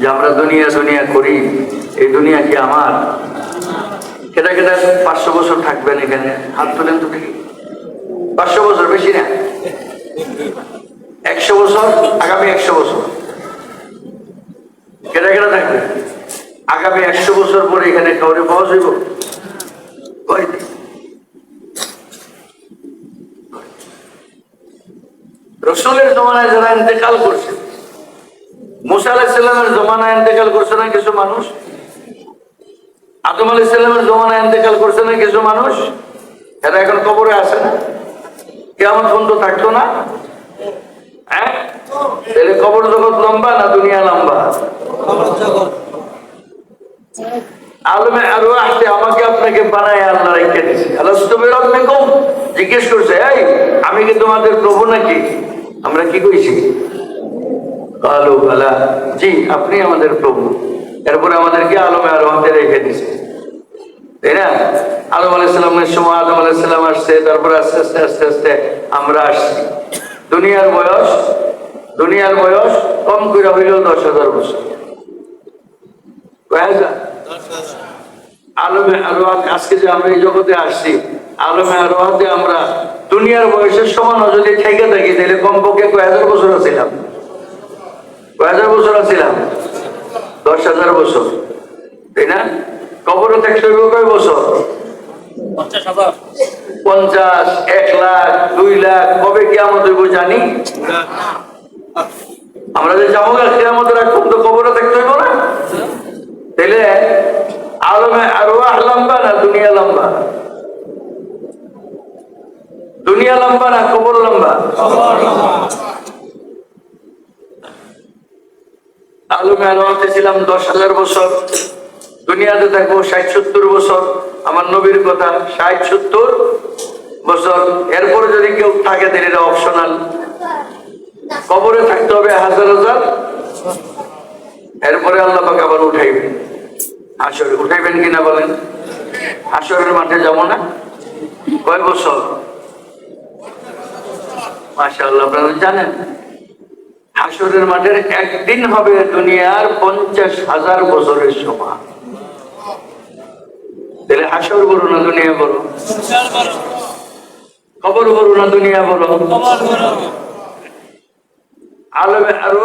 যে আমরা দুনিয়া দুনিয়া করি, এই দুনিয়া কি আমার? কেটা কেটা পাঁচশো বছর থাকবেন এখানে, হাত তোলেন তো দেখি পাঁচশো বছর, বেশি না। একশো বছর, আগামী একশো বছর। কেটা কেটা থাকবে। আগামী একশো বছর পরে এখানে কাউরে পাওয়া যাইব? রসুলের জমানায় যারা ইন্তেকাল করছে মুসা আলাহিসাল্লামের জমানায় করছে না কিছু মানুষ? আদম জমানায় করছে না কিছু মানুষ? এরা এখন কবরে আসে না? থাকতো না? হ্যাঁ? কবর জগৎ লম্বা না দুনিয়া লম্বা? আরও আসতে আমাকে আপনাকে বানায় আল্লাহ রেখে বিরাব্বিকুম? জিজ্ঞেস করছে, এই, আমি কি তোমাদের প্রভু নাকি? আমরা কি কইছি? কালো কালা জি আপনি আমাদের প্রভু। এরপরে আমাদেরকে আলমে আরও হাতে রেখে দিছে। তাই না? আদম আলাইসালামের সময় আদম আলাইসালাম আসছে তারপরে আস্তে আস্তে আস্তে আস্তে আমরা আসছি। দুনিয়ার বয়স দুনিয়ার বয়স কম করে হইলেও দশ হাজার বছর? আলমে আরোহাতে আজকে যে আমরা এই জগতে আসছি আলমে আরোহাতে আমরা দুনিয়ার বয়সের সমান যদি থেকে থাকি তাহলে কমপক্ষে কয় হাজার বছর ছিলাম কয় হাজার বছর ছিলাম দশ হাজার বছর। তাই না? কবরে থাকতে হইব কয় বছর? পঞ্চাশ এক লাখ দুই লাখ কবে কেমন হইব জানি? আমরা যে যাব কেমন রাখতাম তো কবরে থাকতে হইব না? তাহলে আলমে আরও লম্বা না দুনিয়া লম্বা? দুনিয়া লম্বা না কবর লম্বা। আলমে আরোতে ছিলাম দশ হাজার বছর। দুনিয়াতে থাকব ষাট সত্তর বছর। আমার নবীর কথা, ষাট সত্তর বছর। এরপরে যদি কেউ থাকে, তাহলে এটা অপশনাল কবরে থাকতে হবে হাজার হাজার। এরপরে আল্লাহ পাকে আবার উঠাইবেন। হাসরে, উঠাইবেন কিনা বলেন? হাসরের মাঠে যাব না? কয় বছর? মাসা আল্লাহ আপনারা জানেন? হাসরের মাঠের একদিন হবে দুনিয়ার পঞ্চাশ হাজার বছরের সমান। তাহলে না দুনিয়া বড় খবর না দুনিয়া বড় আলমে আরও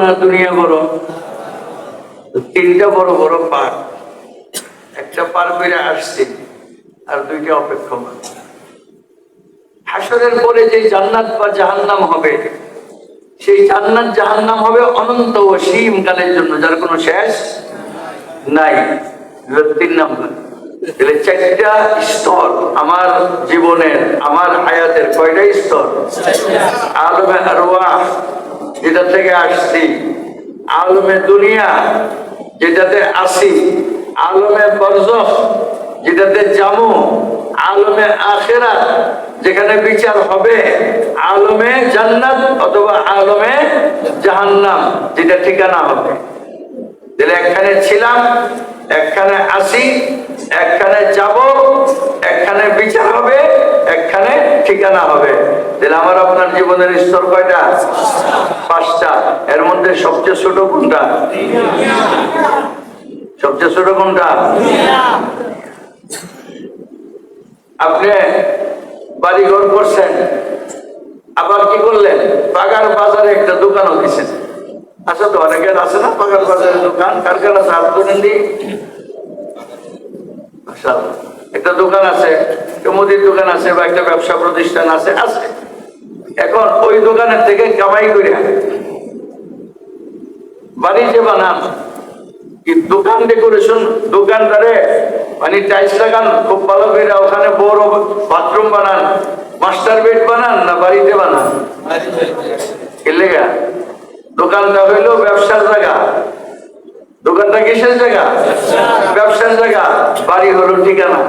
না দুনিয়া তো তিনটা বড় বড় পার একটা পার বেড়ে আসছে আর দুইটা অপেক্ষমান। হাসরের পরে যে জান্নাত বা জাহান্নাম হবে সেই জান্নাত জাহান্নাম হবে অনন্ত অসীম কালের জন্য, যার কোনো শেষ নাই। তিন নাম্বার। তাহলে চারটা স্তর আমার জীবনের, আমার কয়টা স্তর? আলমে আরওয়াহ যেটা থেকে আসছি। আলমে দুনিয়া, যেটাতে আসি আলমে বরজখ যেটাতে জামু আলমে আখেরা যেখানে বিচার হবে আলমে জান্নাত অথবা আলমে জাহান্নাম, যেটা ঠিকানা হবে। একখানে ছিলাম, একখানে আসি, একখানে যাব, একখানে বিচার হবে, একখানে ঠিকানা হবে। তাহলে আমার আপনার জীবনের স্তর কয়টা? পাঁচটা। এর মধ্যে সবচেয়ে ছোট কোনটা? সবচেয়ে ছোট কোনটা? আপনি বাড়ি ঘর করছেন। আবার কি করলেন? বাগার বাজারে একটা দোকানও দিচ্ছেন আচ্ছা তো অনেকের আছে না বাগার বাজারে দোকান? কার কার ধরেন একটা দোকান আছে মুদির দোকান আছে বা একটা ব্যবসা প্রতিষ্ঠান আছে আছে। এখন ওই দোকানের থেকে কামাই করে বাড়ি যে বানান। দোকান ডেকোরেশন দোকানদারে মানে লাগান, খুব ভালো করে ওখানে বড় বাথরুম বানান, মাস্টার বেড বানান না বাড়িতে বানান? দোকানটা হইল ব্যবসার জায়গা। দোকানটা কিসের জায়গা? ব্যবসার জায়গা, বাড়ি হলো ঠিকানা।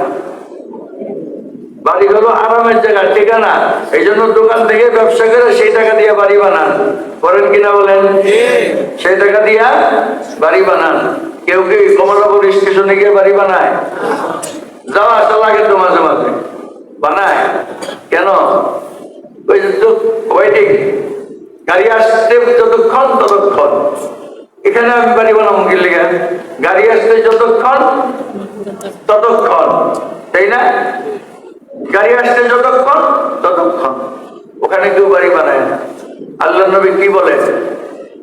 বাড়ি হলো আরামের জায়গা ঠিকানা। এই জন্য দোকান থেকে ব্যবসা করে সেই টাকা দিয়ে বাড়ি বানান। করেন কিনা বলেন? সেই টাকা দিয়া বাড়ি বানান। কেউ কি কমলাপুর স্টেশনে গিয়ে বাড়ি বানায়? যাওয়া আসা লাগে তো মাঝে মাঝে। বানায়। কেন? ওই ওয়েটিং গাড়ি আসতে যতক্ষণ ততক্ষণ। এখানে আমি বাড়ি বানাবো কি লেগে? গাড়ি আসতে যতক্ষণ ততক্ষণ। তাই না? গাড়ি আসতে যতক্ষণ, ততক্ষণ। ওখানে কেউ বাড়ি বানায় না। আল্লাহ নবী কি বলে?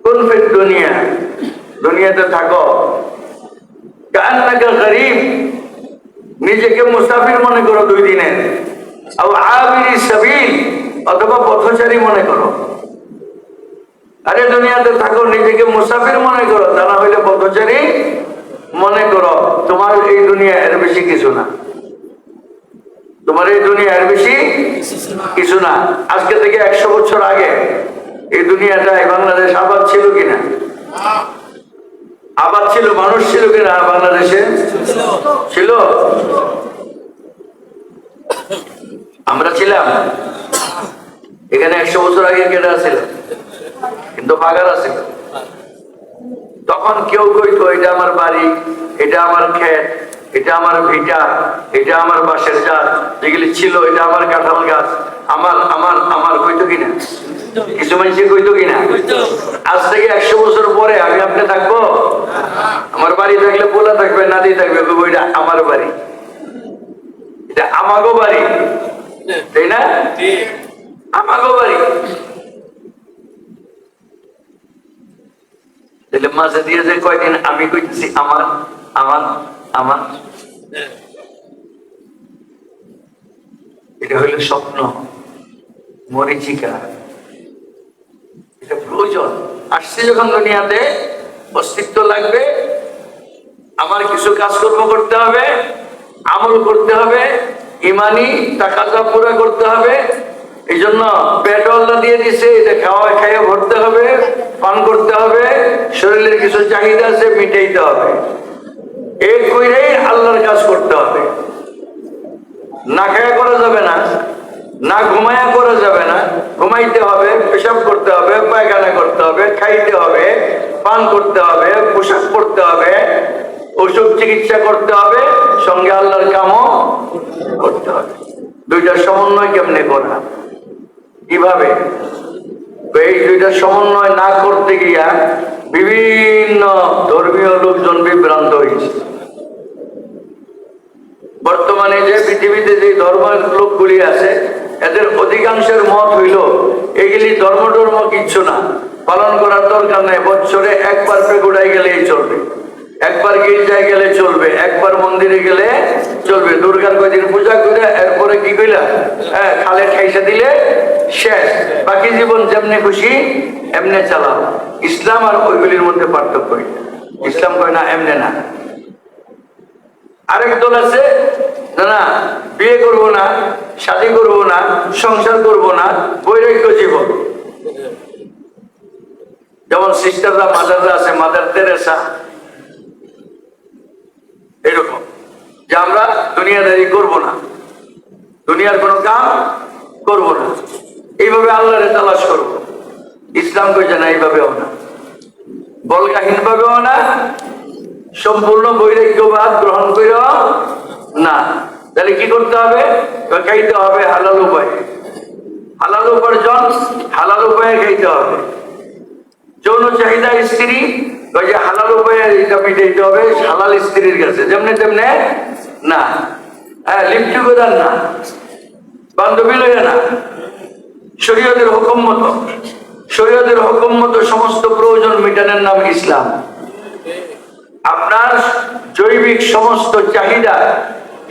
কোন ফের দুনিয়া? দুনিয়াতে থাকো। কান্নাকা গরিব। নিজেকে মুসাফির মনে করো দুই দিনে। অথবা পথচারী মনে করো। আরে দুনিয়াতে থাকো, নিজেকে মুসাফির মনে করো। তা না হইলে পথচারী মনে করো। তোমার এই দুনিয়া এর বেশি কিছু না। তোমার এই দুনিয়া এর বেশি কিছু না। আজকে থেকে একশো বছর আগে এই দুনিয়াটায় বাংলাদেশ আবাদ ছিল কিনা? আবাদ ছিল, মানুষ ছিল কিনা বাংলাদেশে? ছিল। আমরা ছিলাম। এখানে একশো বছর আগে কেটে ছিল কিন্তু বাগার আছে তখন কেউ কইতো, এটা আমার বাড়ি, এটা আমার ক্ষেত এটা আমার ভিটা এটা আমার বাঁশের জাত। যেগুলি ছিল এটা আমার কাঁঠাল গাছ। আমার আমার আমার কইতো কিনা? কিছু মানুষে কইতো কিনা? আজ থেকে একশো বছর পরে আমি আপনি থাকব? আমার বাড়ি থাকলে পোলা থাকবে নাতি থাকবে কইবো এটা আমার বাড়ি। এটা আমাগো বাড়ি। তাই না? আমাগো বাড়ি। তাহলে মাঝে দিয়ে যে কয়দিন আমি কইতেছি আমার আমার আমার। এটা হইল স্বপ্ন, মরিচিকা। এটা প্রয়োজন। আসছে যখন দুনিয়াতে, অস্তিত্ব লাগবে, আমার কিছু কাজকর্ম করতে হবে, আমল করতে হবে, ইমানি টাকাটা পুরা করতে হবে এই জন্য পেট আল্লাহ দিয়ে দিছে, এটা খাওয়া খাইয়ে ভরতে হবে, পান করতে হবে, শরীরের কিছু চাহিদা আছে, মিটাইতে হবে এই কইরে আল্লাহর কাজ করতে হবে না খায়া করা যাবে না না ঘুমায়া করা যাবে না। ঘুমাইতে হবে, পেশাব করতে হবে, পায়খানা করতে হবে, খাইতে হবে, পান করতে হবে, পোশাক করতে হবে, ওষুধ চিকিৎসা করতে হবে, সঙ্গে আল্লাহর কামও করতে হবে। দুইটার সমন্বয় কেমনে করা? কীভাবে? এই দুইটা সমন্বয় না করতে গিয়া বিভিন্ন ধর্মীয় লোকজন বিভ্রান্ত হয়েছে বর্তমানে যে পৃথিবীতে যে ধর্মের লোকগুলি আছে এদের অধিকাংশের মত হইল, এগুলি ধর্ম ধর্ম কিচ্ছু না। পালন করার দরকার নেই বছরে একবার পেগুড়াই গেলেই চলবে। একবার গির্জায় গেলে চলবে, একবার মন্দিরে গেলে চলবে। দুর্গার কয়দিন পূজা করে এরপরে কি কইলা? হ্যাঁ খালে খাইসা দিলে শেষ। বাকি জীবন যেমনি খুশি, এমনি চালাও। ইসলাম আর ওইগুলির মধ্যে পার্থক্য ইসলাম কয় না, এমনে না। আরেক দল আছে না, বিয়ে করব না। শাদি করব না, সংসার করব না, বৈরাগ্য জীবন। যেমন সিস্টাররা মাদাররা আছে মাদার তেরেসা এরকম। যে আমরা দুনিয়াদারি করব না। দুনিয়ার কোনো কাম করব না। এইভাবে আল্লাহরে তালাশ করব। ইসলাম কইছে না এইভাবেও না। বলগাহীন ভাবেও না। সম্পূর্ণ বৈরাগ্যবাদ গ্রহণ করে না। তাহলে কি করতে হবে? খাইতে হবে হালাল উপায়ে। হালাল উপার্জন হালাল উপায়ে খাইতে হবে। যৌন চাহিদা স্ত্রী যে হালাল উপায়ে এটা মিটাইতে হবে হালাল স্ত্রীর কাছে। যেমনি তেমনি না। হ্যাঁ লিপ্ট প্রদান না। বান্ধবী লইয়া না। শরীয়তের হুকুম মতো। শরীয়তের হুকুম মতো সমস্ত প্রয়োজন মিটানোর নাম ইসলাম। আপনার জৈবিক সমস্ত চাহিদা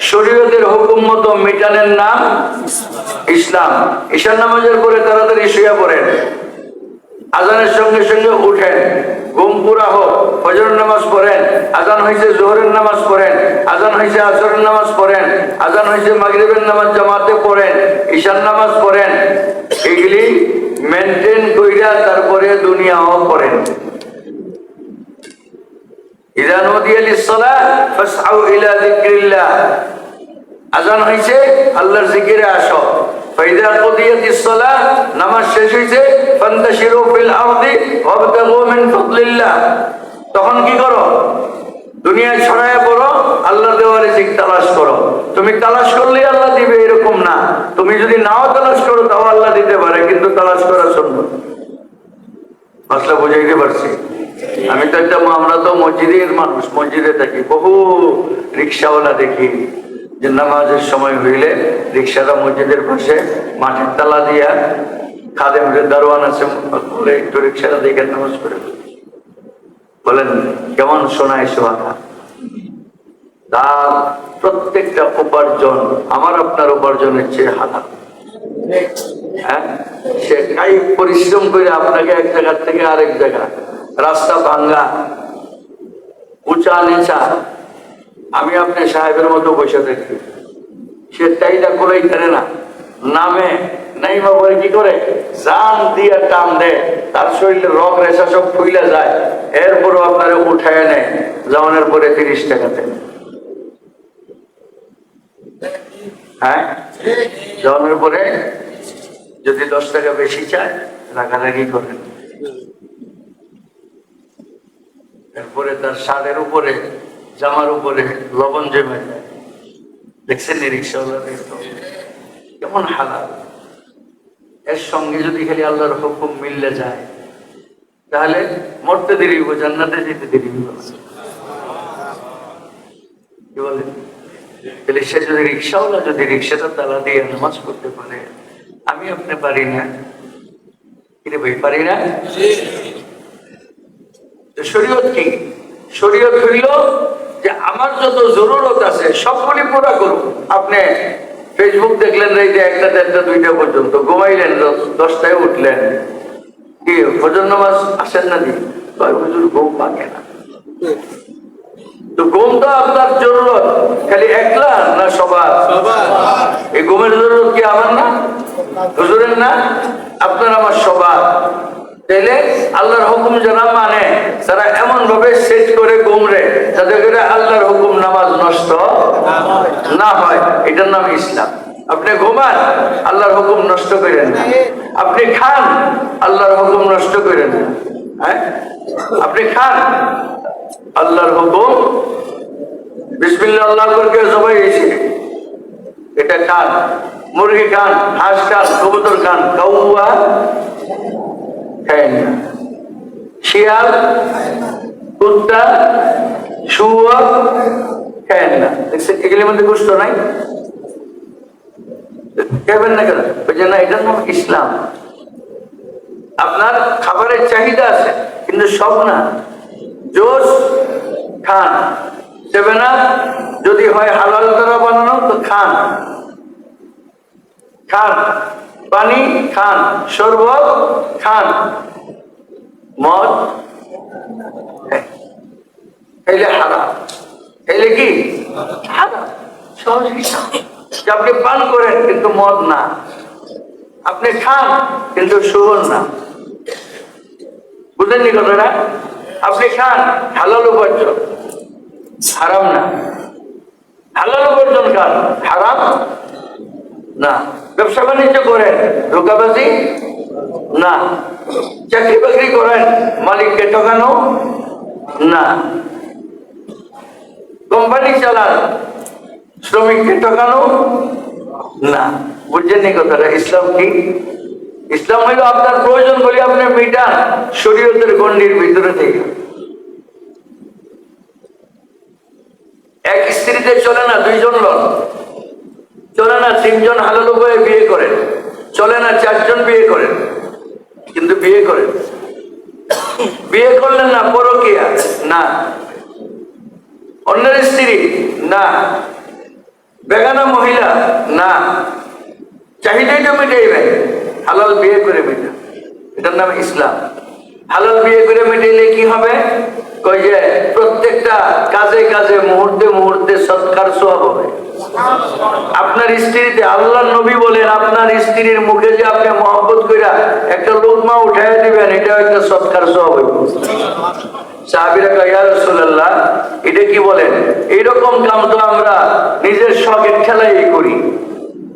শরীয়তের হুকুম মতো মিটানের নাম ইসলাম। ঈশান নামাজের পরে তাড়াতাড়ি শুয়ে পড়েন। আজানের সঙ্গে সঙ্গে উঠেন। ঘুম পুরা হোক, ফজরের নামাজ পড়েন। আজান হয়েছে জোহরের নামাজ পড়েন। আজান হয়েছে আসরের নামাজ পড়েন। আজান হয়েছে মাগরিবের নামাজ জামাতে পড়েন। ঈশান নামাজ পড়েন। এগুলি মেনটেন কইরা তারপরে দুনিয়াও পড়েন। ইদা নদিয়া আজান হইছে, আল্লাহর জিকিরে আসো। ফাইদা তখন কি করো? দুনিয়ায় ছড়ায় পড়ো, আল্লাহর দেওয়া রিজিক তালাশ করো। তুমি তালাশ করলেই আল্লাহ দিবে, এরকম না। তুমি যদি নাও তালাশ করো, তাও আল্লাহ দিতে পারে, কিন্তু তালাশ করা সুন্নত মাসলা বুঝাইতে পারছি আমি তো একটা আমরা তো মসজিদের মানুষ, মসজিদে থাকি বহু রিক্সাওয়ালা দেখি, যে নামাজের সময় হইলে রিক্সাটা মসজিদের পাশে মাটির তালা দিয়া খাদেম দারোয়ান আছে, বলে একটু রিক্সাটা দেখে নামাজ করে বলেন, কেমন শোনায় সোহানা তার প্রত্যেকটা উপার্জন, আমার আপনার উপার্জনের চেয়ে হালাল। হ্যাঁ? সে পরিশ্রম করে আপনাকে এক জায়গা থেকে আরেক জায়গা। রাস্তা ভাঙ্গা, উঁচা নিচা। আমি আপনি সাহেবের মতো বসে থাকি। সে চাইটা করেই করে না। নামে নাই বা বলে কি করে? জান দিয়ে টান দেয়। তার শরীরে রক রেশা সব ফুইলা যায়। এরপরও আপনারা উঠায় নেয়। জামানের পরে তিরিশ টাকাতে হ্যাঁ? জন্মের পরে যদি দশ টাকা বেশি চায়, রাগারাগি করেন এরপরে তার শার্টের উপরে, জামার উপরে লবণ জমে যায়। দেখছেন রিক্সাওয়ালাদের কেমন হালাল। এর সঙ্গে যদি খালি আল্লাহর হুকুম মিললে যায়, তাহলে মরতে দেরি হইব, জান্নাতে যেতে দেরি হইব কি বলেন? সে যদি রিক্সাওয়ালা যদি রিক্সাটা তালা দিয়ে নামাজ করতে পারে আমি আপনি পারি না। কিরে ভাই পারি না? শরীয়ত কি? শরীয়ত হইল যে আমার যত জরুরত আছে সবগুলি পুরা করুন। আপনি ফেসবুক দেখলেন এই যে একটা দেড়টা দুইটা পর্যন্ত। ঘুমাইলেন দশটায় উঠলেন। কি ফজর নামাজ আসেন না দি হুজুর ঘুম পাকে না। তো ঘুম তো আপনার জরুরত? খালি একলা না সবার? এই ঘুমের জরুরত কি আমার না? হুজুরের না? আপনার আমার সবার। তাইলে আল্লাহর হুকুম যারা মানে তারা এমন ভাবে সেট করে ঘুমরে যাতে করে আল্লাহর হুকুম নামাজ নষ্ট না হয়। এটার নাম ইসলাম। আপনি ঘুমান আল্লাহর হুকুম নষ্ট করেন না। আপনি খান আল্লাহর হুকুম নষ্ট করেন না। হ্যাঁ? আপনি খান আল্লাহর হুকুম। বিসমিল্লাহ আল্লাহ করে সবাই এসে এটা খান মুরগি খান হাঁস খান কবুতর খান কাউয়া খায় না। শিয়াল, কুত্তা, শুয়ার খায় না। দেখছেন, এগুলির মধ্যে গুস্ত নাই? খাবেন না কেন? ওই যে না এটার নাম ইসলাম। আপনার খাবারের চাহিদা আছে, কিন্তু সব না। খান। দেবে না? যদি হয় হালাল দ্বারা বানানো, তো খান। খান। পানি, খান। শরবত, খান। মদ খাইলে কি? সহজ আপনি পান করেন, কিন্তু মদ না। আপনি খান, কিন্তু সুবন না। বুঝলেননি কথাটা? আপনি খান, হালাল উপার্জন। হারাম না। হালাল উপার্জন খান, হারাম না। ব্যবসা বাণিজ্য করেন, ধোকাবাজি না। চাকরি বাকরি করেন, মালিককে ঠকানো না। কোম্পানি চালান, শ্রমিককে ঠকানো না। বুঝছেন কথাটা, ইসলাম কি? ইসলাম হইল আপনার প্রয়োজন বলে আপনি মিটান শরীয়তের গণ্ডির ভিতরে থেকে। এক স্ত্রীতে চলে না দুইজন লোক? চলে না তিনজন হালাল উপায়ে বিয়ে করেন চলে না চারজন বিয়ে করেন কিন্তু বিয়ে করেন বিয়ে করলেন না, পরকিয়া? না। অন্যের স্ত্রী? না। বেগানা মহিলা? না। চাহিদাই তো মেটাইবেন হালাল বিয়ে করে মেটা। এটার নাম ইসলাম। হালাল বিয়ে করে মেটাইলে কি হবে? কই যে প্রত্যেকটা কাজে কাজে মুহূর্তে মুহূর্তে সৎকার সব হবে। আপনার স্ত্রীতে আল্লাহ নবী বলেন আপনার স্ত্রীর মুখে যে আপনি মহব্বত কইরা একটা লোকমা উঠাই দিবেন এটাও একটা সৎকার সব হইব। সাহাবিরা কয়, রাসূলুল্লাহ এটা কি বলেন? এইরকম কাম তো আমরা নিজের শখের খেলাই করি।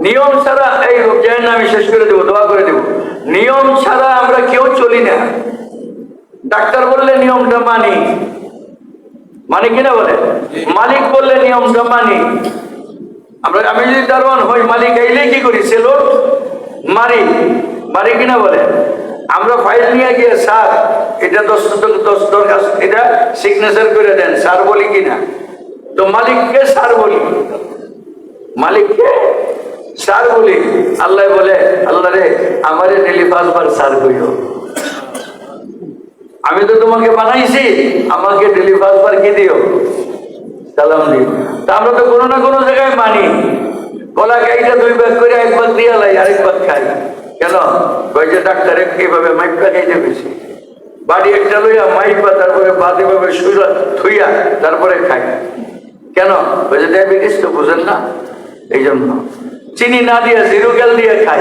নিয়ম ছাড়া এই জানেন আমি শেষ করে দেবো, দোয়া করে দেবো। নিয়ম ছাড়া আমরা কেউ চলি না। ডাক্তার বললে নিয়মটা মানি। মানে কিনা বলে? মালিক বললে নিয়মটা মানি। আমরা, আমি যদি দারোয়ান হই, মালিক আইলে কি করি? সেলোট মারি। মারি কিনা বলে? আমরা ফাইল নিয়ে গিয়ে, স্যার, এটা দশ দশ দরখাস্ত, এটা সিগনেচার করে দেন, স্যার বলি কিনা? তো মালিককে স্যার বলি। মালিককে? স্যার বলি। আল্লাহ বলে, আল্লাহ রে, আমারে ডেলি পাঁচবার স্যার কইও আমি তো তোমাকে বানাইছি, আমাকে ডেলি পাঁচবার কি দিও? সালাম দিও। তা আমরা তো কোনো না কোনো জায়গায় মানি। কলা গাইটা দুই ভাগ করে এক ভাগ দিয়ে লাই, আরেক ভাগ খাই। কেন? যে ডাক্তারে এইভাবে মাইপা খাইতে বেশি। বাড়ি একটা লইয়া মাইপা, তারপরে বাদ এভাবে শুইয়া থুইয়া তারপরে খাই। কেন? যে ডায়াবেটিস তো বুঝেন না। এই জন্য চিনি না দিয়ে জিরো গেল দিয়ে খাই।